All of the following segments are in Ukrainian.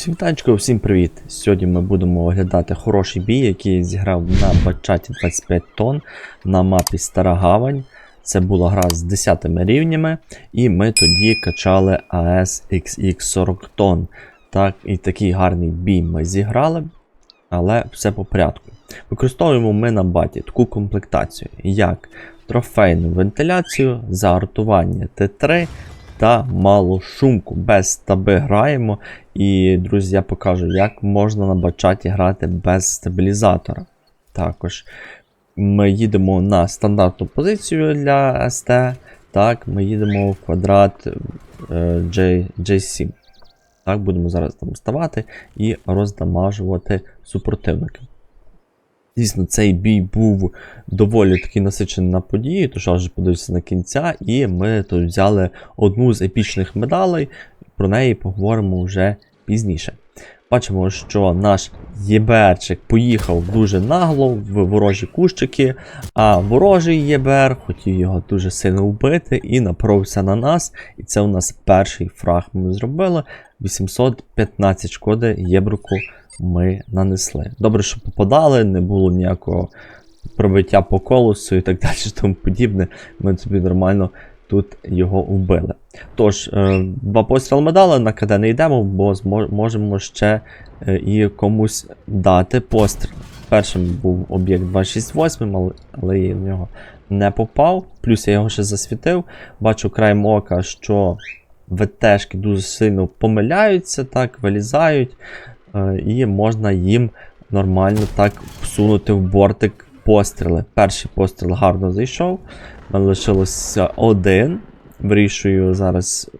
Всім танчиків, всім привіт! Сьогодні ми будемо оглядати хороший бій, який зіграв на бачаті 25 тонн на мапі Стара Гавань. Це була гра з 10 рівнями, і ми тоді качали АС XX 40 тонн. Так, і такий гарний бій ми зіграли, але все по порядку. Використовуємо ми на баті таку комплектацію, як трофейну вентиляцію, загартування Т3 та малу шумку. Без стаби граємо. І, друзі, я покажу, як можна на бачаті грати без стабілізатора. Також ми їдемо на стандартну позицію для СТ. Так, ми їдемо в квадрат е, J, J7. Так, будемо зараз там ставати і роздамажувати супротивників. Звісно, цей бій був доволі таки насичений на події, тож аж подивився на кінця, і ми тут взяли одну з епічних медалей. Про неї поговоримо вже пізніше. Бачимо, що наш ЄБРчик поїхав дуже нагло в ворожі кущики, а ворожий ЄБР хотів його дуже сильно вбити і напоровся на нас. І це у нас перший фраг ми зробили. 815 шкоди єбруку ми нанесли. Добре, що попадали, не було ніякого пробиття по колосу і так далі, тому подібне. Ми собі нормально тут його вбили. Тож, е, два постріли ми дали, на КД не йдемо, бо можемо ще е, і комусь дати постріл. Першим був об'єкт 268, але, але я в нього не попав. Плюс я його ще засвітив. Бачу краєм ока, що ВТшки дуже сильно помиляються, так, вилізають, е, і можна їм нормально так всунути в бортик постріли. Перший постріл гарно зайшов. Лишилося один. Вирішую зараз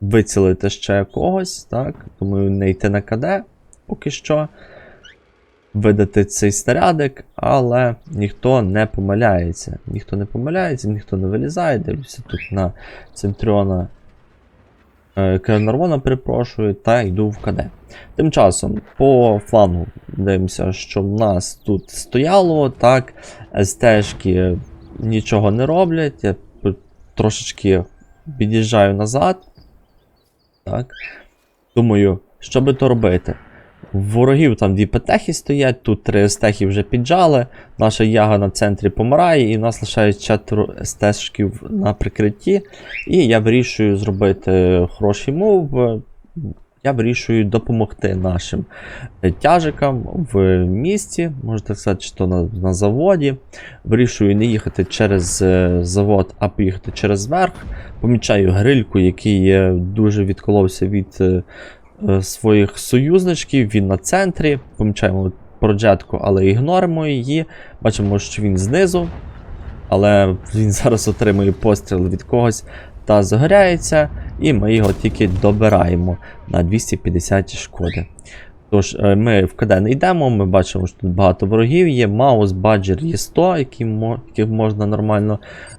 вицілити ще когось, так? Думаю, не йти на КД поки що. Видати цей снарядик, але ніхто не помиляється. Ніхто не помиляється, ніхто не вилізає. Дивлюся тут на Центріона е, перепрошую, та йду в КД. Тим часом, по флангу дивимося, що в нас тут стояло, так, стежки нічого не роблять. Я трошечки під'їжджаю назад. Так. Думаю, що би то робити? Ворогів там дві петехи стоять, тут три стехи вже піджали. Наша яга на центрі помирає, і в нас лишається четверо стежків на прикритті. І я вирішую зробити хороший мув. Я вирішую допомогти нашим е, тяжикам в місті, можна сказати, що на, на заводі. Вирішую не їхати через е, завод, а поїхати через верх. Помічаю грильку, який е, дуже відколовся від своїх союзничків. Він на центрі. Помічаємо проджетку, але ігноримо її. Бачимо, що він знизу. Але він зараз отримує постріл від когось та загоряється, і ми його тільки добираємо на 250 шкоди. Тож, е, ми в КД не йдемо, ми бачимо, що тут багато ворогів є. Маус, баджер є 100, які яких можна нормально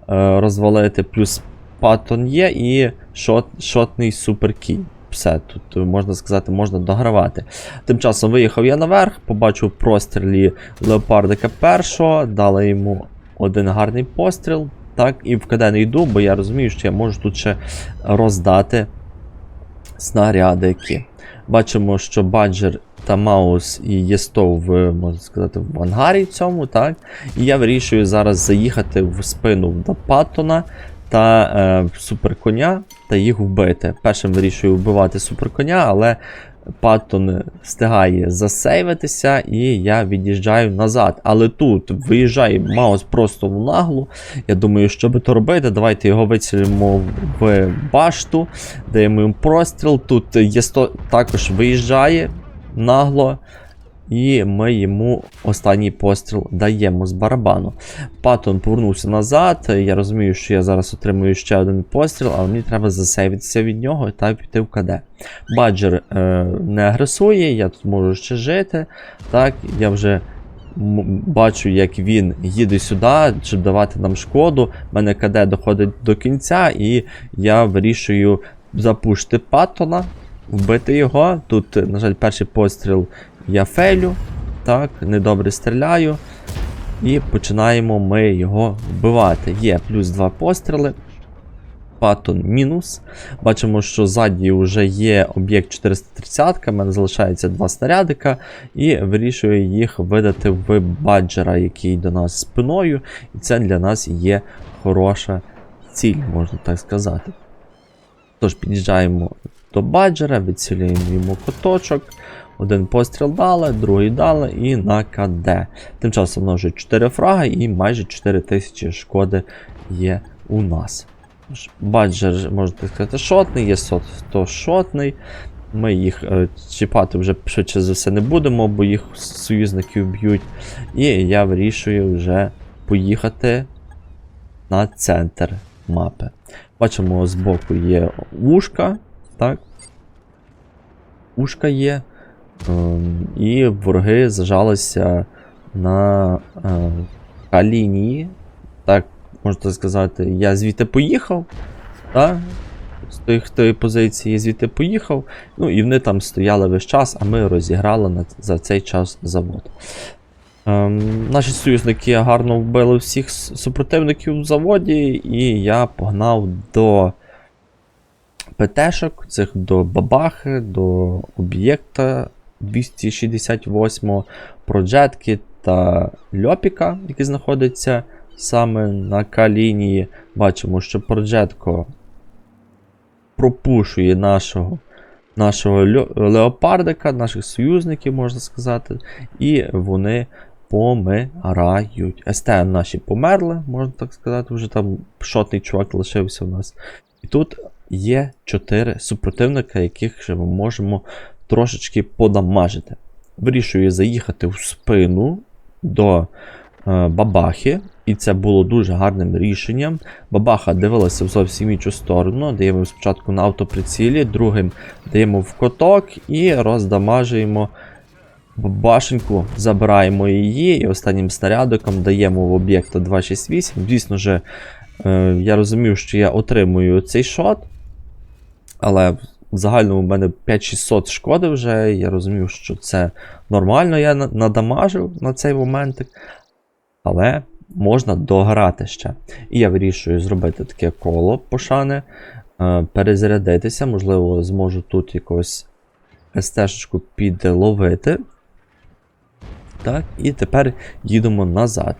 е, розвалити, плюс паттон є і шот, шотний суперкій. Все, тут е, можна сказати, можна догравати. Тим часом виїхав я наверх, побачив прострілі леопардика першого, дали йому один гарний постріл. Так, і в КД йду, бо я розумію, що я можу тут ще роздати снарядики. Бачимо, що Баджер та Маус і Єстов в, можна сказати, в ангарі цьому, так? І я вирішую зараз заїхати в спину до Паттона та е, суперконя та їх вбити. Першим вирішую вбивати суперконя, але Паттон встигає засейвитися, і я від'їжджаю назад. Але тут виїжджає Маус просто в наглу. Я думаю, що би то робити, давайте його вицілимо в башту, даємо йому простріл. Тут Єсто також виїжджає нагло. І ми йому останній постріл даємо з барабану. Паттон повернувся назад. Я розумію, що я зараз отримую ще один постріл, але мені треба засейвитися від нього та піти в КД. Баджер е, не агресує, я тут можу ще жити. Так, я вже бачу, як він їде сюди, щоб давати нам шкоду. У мене КД доходить до кінця, і я вирішую запушити Паттона, вбити його. Тут, на жаль, перший постріл я фейлю. Так, недобре стріляю. І починаємо ми його вбивати. Є плюс два постріли. Паттон мінус. Бачимо, що ззаді вже є об'єкт 430, в мене залишається два снарядика, і вирішую їх видати в баджера, який до нас спиною. І це для нас є хороша ціль, можна так сказати. Тож під'їжджаємо до баджера, відцілюємо йому куточок. Один постріл дали, другий дали і на КД. Тим часом нас вже 4 фраги і майже 4000 шкоди є у нас. Баджер, можна сказати, шотний, є сот, то шотний. Ми їх е, чіпати вже швидше за все не будемо, бо їх союзники вб'ють. І я вирішую вже поїхати на центр мапи. Бачимо, збоку є ушка, так? Ушка є. Ем, і вороги зажалися на е, калінії. Так, можна сказати, я звідти поїхав. Так? З тих тої позиції звідти поїхав. Ну і вони там стояли весь час, а ми розіграли на, за цей час завод. Ем, наші союзники гарно вбили всіх супротивників в заводі, і я погнав до ПТшок, цих до Бабахи, до об'єкта 268, Проджетки та Льопіка, який знаходиться саме на К-лінії. Бачимо, що Проджетко пропушує нашого, нашого леопардика, наших союзників, можна сказати, і вони помирають. СТН наші померли, можна так сказати, вже там шотний чувак лишився у нас. І тут є 4 супротивника, яких ми можемо трошечки подамажити. Вирішую заїхати в спину до е, Бабахи, і це було дуже гарним рішенням. Бабаха дивилася в зовсім іншу сторону. Даємо спочатку на автоприцілі, другим даємо в коток і роздамажуємо башеньку, забираємо її, і останнім снарядиком даємо в об'єкта 268. Звісно ж, я розумів, що я отримую цей шот, але в загальному в мене 5600 шкоди вже. Я розумів, що це нормально, я на- надамажив на цей моментик. Але можна дограти ще. І я вирішую зробити таке коло пошани, е, перезарядитися, можливо, зможу тут якось СТ-шечку підловити. Так, і тепер їдемо назад.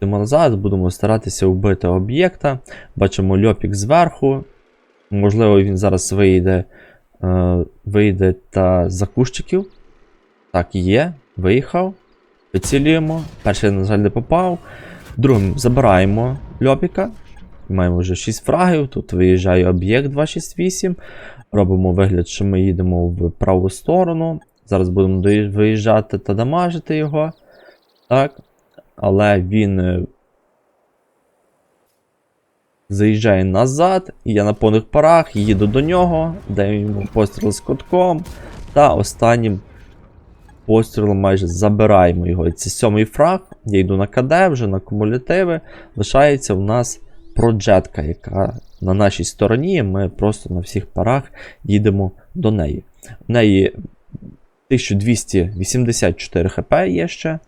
Їдемо назад, будемо старатися вбити об'єкта. Бачимо льопік зверху. Можливо, він зараз вийде, е, вийде та за кущиків. Так, є, виїхав. Вицілюємо. Перший, на жаль, не попав. Другим забираємо льопіка. Маємо вже 6 фрагів. Тут виїжджає об'єкт 268. Робимо вигляд, що ми їдемо в праву сторону. Зараз будемо виїжджати та дамажити його. Так. Але він е, заїжджає назад, і я на повних парах їду до нього, даю йому постріл з котком. Та останнім пострілом майже забираємо його. Це сьомий фраг. Я йду на КД, вже на кумулятиви. Лишається в нас проджетка, яка на нашій стороні. Ми просто на всіх парах їдемо до неї. В неї 1284 хп є ще.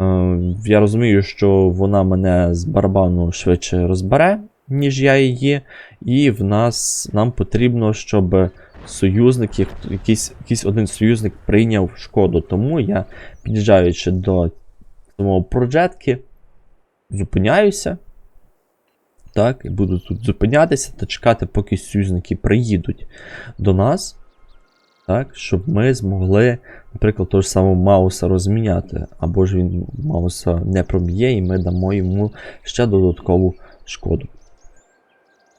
Е, Я розумію, що вона мене з барабану швидше розбере, ніж я її. І в нас нам потрібно, щоб союзник, як- якийсь, якийсь один союзник прийняв шкоду. Тому я, під'їжджаючи до самого проджетки, зупиняюся. Так, і буду тут зупинятися та чекати, поки союзники приїдуть до нас. Так, щоб ми змогли, наприклад, того ж самого Мауса розміняти. Або ж він Мауса не проб'є, і ми дамо йому ще додаткову шкоду.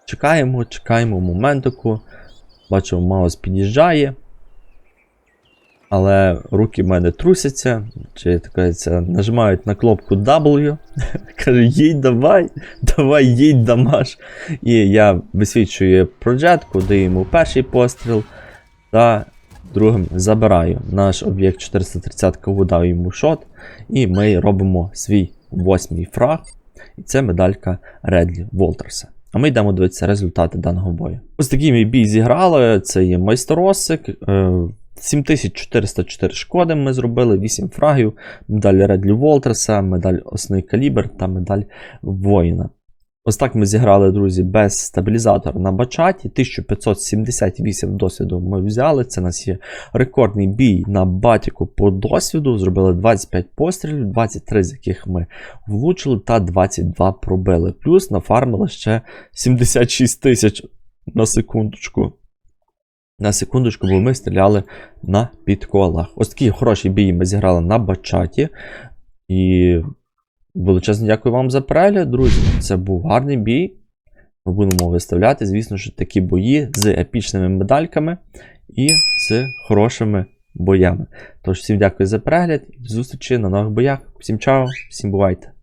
Чекаємо, чекаємо моментику. Бачимо, Маус під'їжджає. Але руки в мене трусяться, чи кажеться, нажимають на кнопку W. Каже, їдь давай, давай, їдь дамаш. І я висвічую проджетку, даю йому перший постріл. Та другим забираю наш об'єкт 430 видав йому шот. І ми робимо свій восьмий фраг. І це медалька Редлі Волтерса. А ми йдемо дивитися результати даного бою. Ось такий мій бій зіграли. Це є майсторосик. е, 7404 шкоди ми зробили, 8 фрагів, медаль Редлі Волтерса, медаль Осний Калібр та медаль воїна. Ось так ми зіграли, друзі, без стабілізатора на бачаті. 1578 досвіду ми взяли. Це у нас є рекордний бій на батіку по досвіду. Зробили 25 пострілів, 23 з яких ми влучили, та 22 пробили. Плюс нафармили ще 76 тисяч на секундочку. На секундочку, бо ми стріляли на підколах. Ось такі хороші бій ми зіграли на бачаті. І величезне дякую вам за перегляд, друзі. Це був гарний бій. Ми будемо виставляти, звісно ж, такі бої з епічними медальками і з хорошими боями. Тож, всім дякую за перегляд, і зустрічі на нових боях. Всім чао, всім бувайте!